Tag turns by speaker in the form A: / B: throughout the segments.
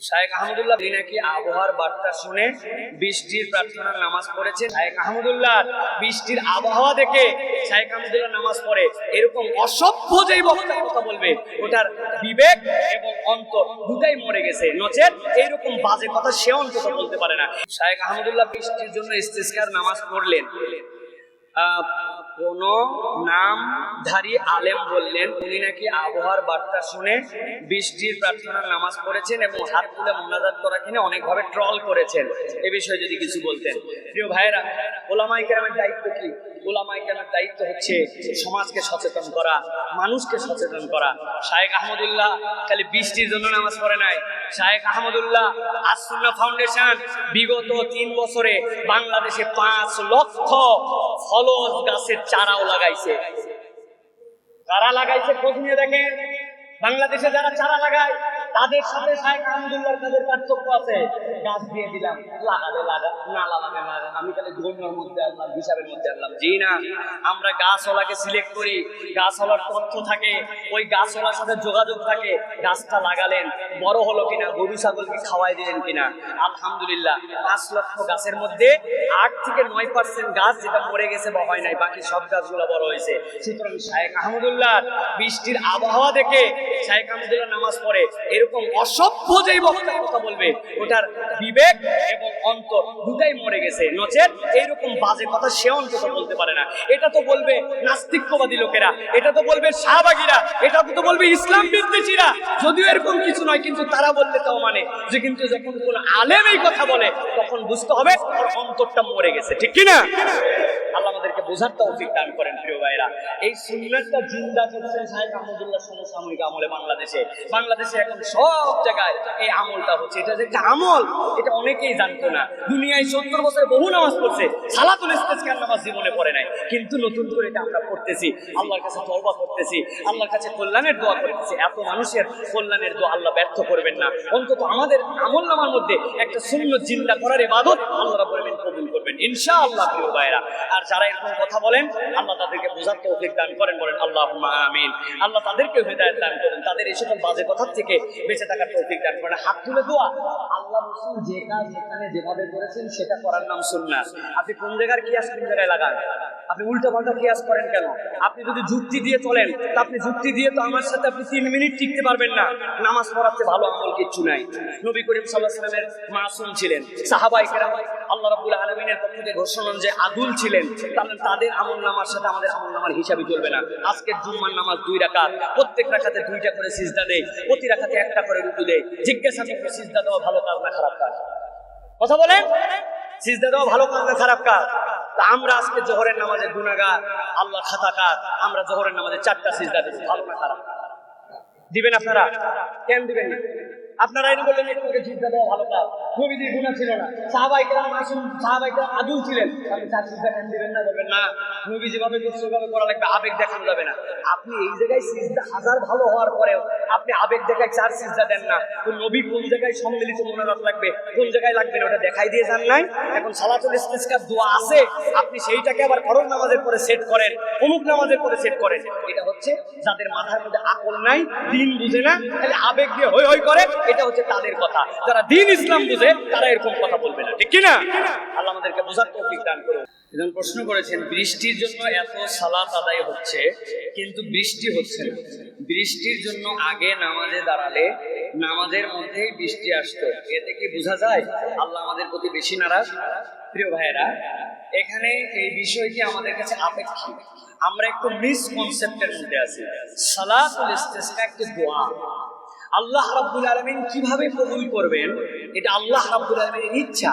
A: শায়েখ আহমদুল্লাহ নাকি আবহাওয়ার বার্তা শুনে বৃষ্টির প্রার্থনার নামাজ পড়েছেন? শায়েখ আহমদুল্লাহ বৃষ্টির আবহাওয়া দেখে শায়েখ আহমদুল্লাহ নামাজ পড়ে। এরকম অসভ্য যেই বক্তা কথা বলবে ওটার বিবেক এবং অন্তর দুটাই মরে গেছে। নচেত এইরকম বাজে কথা সে অন্তত বলতে পারে না। শায়েখ আহমদুল্লাহ বৃষ্টির জন্য ইস্তিস্কার নামাজ পড়লেন। আহ, কোন নামধারী আলেম বললেন, উনি নাকি আবহাওয়ার বার্তা শুনে বৃষ্টির প্রার্থনার নামাজ পড়েছেন এবং হাত তুলে মোনাজাত করা কিনে অনেকভাবে ট্রল করেছেন। এ বিষয়ে যদি কিছু বলতেন। প্রিয় ভাইয়েরা ওলামাই কেরামের দায়িত্ব কি? ওলামাই কেরামের দায়িত্ব হচ্ছে সমাজকে সচেতন করা, মানুষকে সচেতন করা। শায়েক আহমদুল্লাহ খালি বৃষ্টির জন্য নামাজ পড়ে নাই। শায়েক আহমদুল্লাহ আসুন্না ফাউন্ডেশন বিগত তিন বছরে বাংলাদেশে পাঁচ লক্ষ ফলজ গাছের চারাও লাগাইছে। কারা লাগাইছে খোঁজ নিয়ে দেখেন? বাংলাদেশে যারা চারা লাগায় তাদের সাথে শাহেখ আহমদুল্লাহর কাজের পার্থক্য আছে। গাছ দিয়ে দিলাম, লাগালে লাগা না লাগালে লাগা। আমি তাহলে ধর্মের মধ্যে আনলাম, হিসাবের মধ্যে আনলাম। জি না, আমরা গাছওয়ালাকে সিলেক্ট করি। গাছওয়ালার তথ্য থাকে, ওই গাছওয়ালার সাথে যোগাযোগ থাকে, গাছটা লাগালেন, বড় হলো কিনা, গরু, ছাগলকে খাওয়াই দিলেন কিনা। আলহামদুলিল্লাহ, পাঁচ লক্ষ গাছের মধ্যে আট থেকে নয় পার্সেন্ট গাছ যেটা মরে গেছে বা হয় নাই, বাকি সব গাছগুলো বড় হয়েছে। সুতরাং শাহেখ আহমদুল্লাহ, বৃষ্টির আবহাওয়া দেখে শাহেখ আহমদুল্লাহ নামাজ পড়ে। এরকম অসভ্য যেই বক্তা কথা বলবে, ওটার বিবেক এবং অন্তর দুটাই মরে গেছে। নচেত এইরকম বাজে কথা সে অন্তত বলতে পারে না। এটা তো বলবে নাস্তিক্যবাদী লোকেরা, এটা তো বলবে শাহবাগীরা, এটা তো বলবে ইসলাম বিদ্বেষীরা। যদিও এরকম কিছু নয়, কিন্তু তারা বললে তাও মানে যে কিন্তু যখন কোন আলেম এই কথা বলে, তখন বুঝতে হবে ওর অন্তরটা মরে গেছে। ঠিক কি না আল্লাহ আমাদেরকে বোঝার তৌফিক দান করেন প্রিয় ভাইরা এই সুন্নাতটা জিন্দা করছেন শাহেখ আহমদুল্লাহ সমসাময়িক আমলে বাংলাদেশে। বাংলাদেশে এখন সব জায়গায় এই আমলটা হচ্ছে। এটা যে একটা আমল, এটা অনেকেই জানতো না। দুনিয়ায় সত্তর বছরে বহু নামাজ পড়ছে, সালাতুল ইস্তেসকার নামাজ জীবনে পড়ে নাই। কিন্তু নতুন করে এটা আমরা পড়তেছি, আল্লাহর কাছে তওবা করতেছি, আল্লাহর কাছে কল্যাণের দোয়া করতেছি। এত মানুষের কল্যাণের দোয়া আল্লাহ ব্যর্থ করবেন না। অন্তত আমাদের আমল নামার মধ্যে একটা শূন্য জিন্দা করার ইবাদত আল্লাহ রাব্বুল আলামিন কবুল করবেন ইনশাআল্লাহ, প্রিয় ভাইরা আর যারা এরকম কথা বলেন, আল্লাহ তাদেরকে বোঝার তৌফিক দান করেন, বলেন আল্লাহ আমিন। আল্লাহ তাদেরকে হৃদায়ত দান করেন, তাদের এই সকল বাজে কথা থেকে বেঁচে থাকার তৌফিক দান করেন। হাত তুলে দোয়া। আল্লাহ রসুল যে কাজ যেখানে যেভাবে করেছেন, সেটা করার নাম শুননা আপনি কোন জায়গার কি কোন জায়গায় লাগান আপনি উল্টো পাল্টা কিয়াস করেন কেন? আপনি যদি যুক্তি দিয়ে চলেন, তা আপনি যুক্তি দিয়ে তো আমার সাথে আপনি তিন মিনিট টিকতে পারবেন না। নামাজ পড়াতে ভালো আমল কিচ্ছু নাই। নবী করিম সাল্লাহ সাল্লামের মাসুম ছিলেন। সাহাবাই কেরাম আল্লাহ রাবুল আলমিনের পক্ষ থেকে ঘোষণা যে আদুল ছিলেন তাহলে তাদের আমল নামার সাথে আমাদের আমল নামার হিসাবই চলবে না। আজকের জুম্মার নামাজ দুই রাকাত, প্রত্যেক রাখাতে দুইটা করে সিজদা দেয়, প্রতি রাখাতে একটা করে রুকু দেয়। জিজ্ঞাসা করবে, সিজদা দেওয়া ভালো কাজ না খারাপ কাজ? কথা বলেন? সিজদা দেওয়া ভালো কাজ না খারাপ কাজ। তা আমরা আজকে জোহরের নামাজে গুনাগার আল্লাহ খাতাকার আমরা জোহরের নামাজে চারটা সিজদা দেবো ভালো না খারাপ দিবেন আপনারা? কেন দিবেন না? আপনারা এটা বললেন একটু সিজদা দেওয়া ভালো কাজ নবীজির গুনাহ ছিল না। সাহাবাই কেরাম মাসুম সাহাবাই কেরাম আদুল ছিলেন। আপনি চার সিজদা কেন দিবেন না বলবেন না। নবী যেভাবে করছে ওইভাবে করা লাগবে আবেগ দেখানো যাবে না। আপনি এই জায়গায় সিজদা হাজার ভালো হওয়ার পরেও আপনি আবেগ দেখায় চার সিজদা দেন না। তো নবী কোন জায়গায় সম্মিলিত মোনাজাত লাগবে কোন জায়গায় লাগবে না ওটা দেখাই দিয়ে যান নাই। এখন সালাতুল ইস্তিসকার দোয়া আছে আপনি সেইটাকে আবার ফরজ নামাজের পরে সেট করেন অমুক নামাজের পরে সেট করেন। এটা হচ্ছে যাদের মাথার মধ্যে আকল নাই দিন বুঝে না তাহলে আবেগ দিয়ে হই হই করে এটা হচ্ছে তাদের কথা। যারা দিন ইসলাম বুঝে, তারা এরকম কথা বলবে না। ঠিক কি না আল্লাহ আমাদেরকে বোঝার তৌফিক দান করুন। প্রশ্ন করেছেন, বৃষ্টির জন্য এত সালাত আদায় হচ্ছে, কিন্তু বৃষ্টি হচ্ছে না। বৃষ্টির জন্য আগে নামাজে দাঁড়ালে নামাজের মধ্যেই বৃষ্টি আসতো। এতে কি বোঝা যায়? আল্লাহ আমাদের প্রতি বেশি নারাজ। প্রিয় ভাইয়েরা, এখানে এই বিষয়টি আমাদের কাছে আপেক্ষিক। আমরা একটু মিসকনসেপ্টের মধ্যে আছি। সালাতুল ইস্তেসকা একটি দোয়া। আল্লাহ রাব্বুল আলামিন কীভাবে কবুল করবেন? এটা আল্লাহ রাব্বুল ইচ্ছা।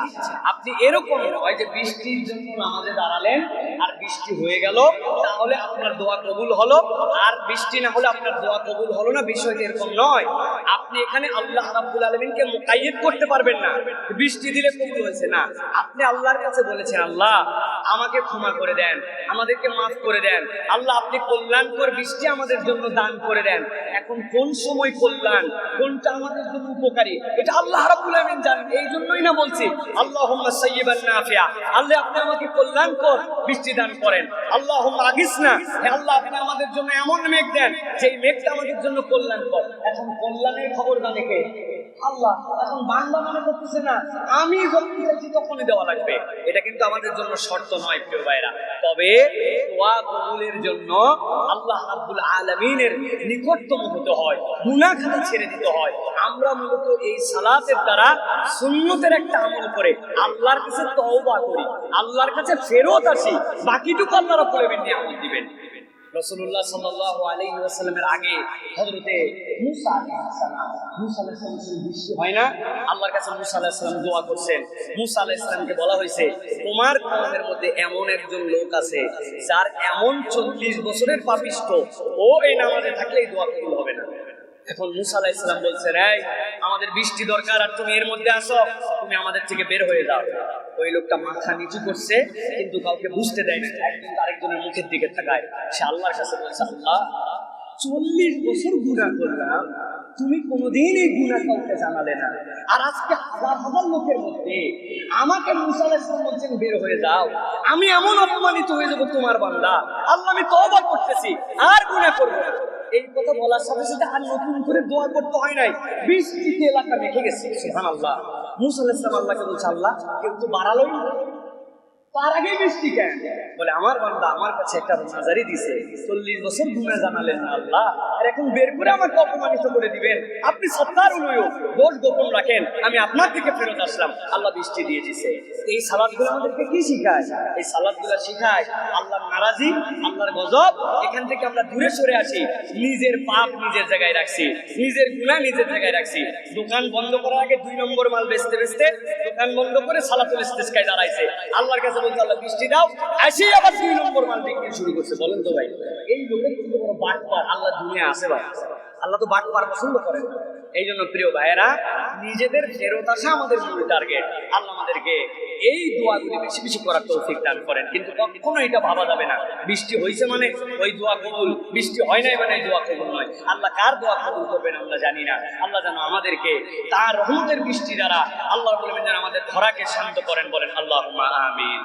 A: আপনি এরকম নয় যে বৃষ্টির জন্য নামাজে দাঁড়ালেন আর বৃষ্টি হয়ে গেল, তাহলে আপনার দোয়া কবুল হলো। আর বৃষ্টি না হলে আপনার দোয়া কবুল হলো না, বিষয়টা এরকম নয়। আপনি এখানে আল্লাহ রাব্বুল আলামিনকে মুকাইয়িদ করতে পারবেন না। বৃষ্টি দিলে কবুল হয়েছে না। আপনি আল্লাহর কাছে বলেছেন, আল্লাহ, আমাকে ক্ষমা করে দেন, আমাদেরকে মাফ করে দেন। আল্লাহ, আপনি কল্যাণকর বৃষ্টি আমাদের জন্য দান করে দেন। এখন কোন সময় কল্যাণ? কোনটা আমাদের জন্য উপকারী? এটা আল্লাহ রাব্বুল আলামিন জানেন এই জন্যই না বলছি। আল্লাহুম্মা সাইয়্যিবান নাফিয়া। আল্লাহ, আপনি আমাকে কল্যাণকর বৃষ্টি দান করেন। আল্লাহুম্মা আগিসনা হে আল্লাহ, আপনি আমাদের জন্য এমন মেঘ দেন যে মেঘটা আমাদের জন্য কল্যাণকর এখন কল্যাণ কল্যাণের খবর জানে কে? আল্লাহ, এখন বান্দা মনে করতেছে না, আমি যখন চাইছি তখনই দেওয়া লাগবে। এটা কিন্তু আমাদের জন্য শর্ত নয়, প্রিয় ভাইরা তবে কবুলের জন্য আল্লাহ নিকটতম হতে হয় গুনাহ খাতা ছেড়ে দিতে হয়। আমরা মূলত এই সালাতের দ্বারা সুন্নতের একটা আমল করে আল্লাহর কাছে তওবা করি, আল্লাহর কাছে ফেরত আসি, বাকিটুকু আল্লাহ রাব্বুল আলামিন দিবেন। রাসূলুল্লাহ সাল্লাল্লাহু আলাইহি ওয়াসাল্লামের আগে বৃষ্টি হয় না? আল্লাহর কাছে মুসা আলাইহিস সালাম দোয়া করছেন। মুসা আলাইহিস বলা হয়েছে, তোমার কওমের মধ্যে এমন একজন লোক আছে, যার এমন 40 বছরের পাপিষ্ঠ। ও এই নামাজে থাকলে এই দোয়া কবুল হবে না। এখন মুসা আলাইহিস সালাম বলছেন, এই আমাদের বৃষ্টি দরকার আর তুমি এর মধ্যে আসো, তুমি আমাদের থেকে বের হয়ে যাও। ওই লোকটা মাথা নিচু করছে, কিন্তু কাউকে বুঝতে দেয় না আরেকজনের মুখের দিকে থাকায় সে আল্লাহর কাছে বলছে, আল্লাহ, চল্লিশ বছর গুণা করলাম। তুমি কোনোদিন এই গুণা কাউকে জানালে না। আর আজকে হাজার হাজার লোকের মধ্যে আমাকে মুসা আলাইহিস সালাম বলছেন, বের হয়ে যাও। আমি এমন অপমানিত হয়ে যাব তোমার বান্দা। আল্লাহ, আমি তওবা করতেছি, আর গুণা করব। এই কথা বলার সাথে সাথে আর নতুন করে দোয়া করতে হয় নাই। বৃষ্টিতে এলাকা মেখে গেছে। সুহান আল্লাহ মুসা আল্লাহ আল্লাহকে বলছে, আল্লাহ, কেউ তো বাড়ালোই তার আগে বৃষ্টি কেন? বলে, আমার বান্দা আমার কাছে একটা নাজারি দিছে। চল্লিশ বছর গুণা জানালেন না আল্লাহ। আর এখন বের করে আমাকে অপমানিত করে দিবেন। আপনি সত্তার উলুয় দোষ গোপন রাখেন। আমি আপনার দিকে ফেরত আসলাম। আল্লাহ বৃষ্টি দিয়ে দিছে। এই সালাদগুলো আমাদেরকে কি শিখায়? এই সালাদগুলো শিখায় আল্লাহর নারাজি, আল্লাহর গজব। এখান থেকে আমরা দূরে সরে আসি। নিজের পাপ নিজের জায়গায় রাখছি। নিজের গুণা নিজের জায়গায় রাখছি। দোকান বন্ধ করার আগে দুই নম্বর মাল বেচতে বেচতে দোকান বন্ধ করে সালাতুল ইস্তেসকায় দাঁড়াইছে। আল্লাহর কাছে আল্লাহ, বৃষ্টি দাও। আবার দুই নম্বর মাল বিক্রি শুরু করছে। বলেন তো ভাই, এই লোকের কিন্তু কোনো বাটপার আল্লাহ দুনিয়া আছে ভাই। আল্লাহ তো বাটপার পছন্দ করেন এই জন্য প্রিয় ভাইয়েরা, নিজেদের ফেরত আসা আমাদের মূল টার্গেট আল্লাহ আমাদেরকে এই দোয়াগুলি বেশি বেশি করার তৌফিক দান করেন। কিন্তু কখনো এটা ভাবা যাবে না। বৃষ্টি হয়েছে মানে ওই দোয়া কবুল। বৃষ্টি হয় নাই মানে দোয়া কবুল নয়। আল্লাহ কার দোয়া কবুল করবেন আমরা জানি না। আল্লাহ যেন আমাদেরকে তার রহমতের বৃষ্টি দ্বারা আল্লাহ বলবেন যেন আমাদের ধরাকে শান্ত করেন বলেন আল্লাহ আমিন।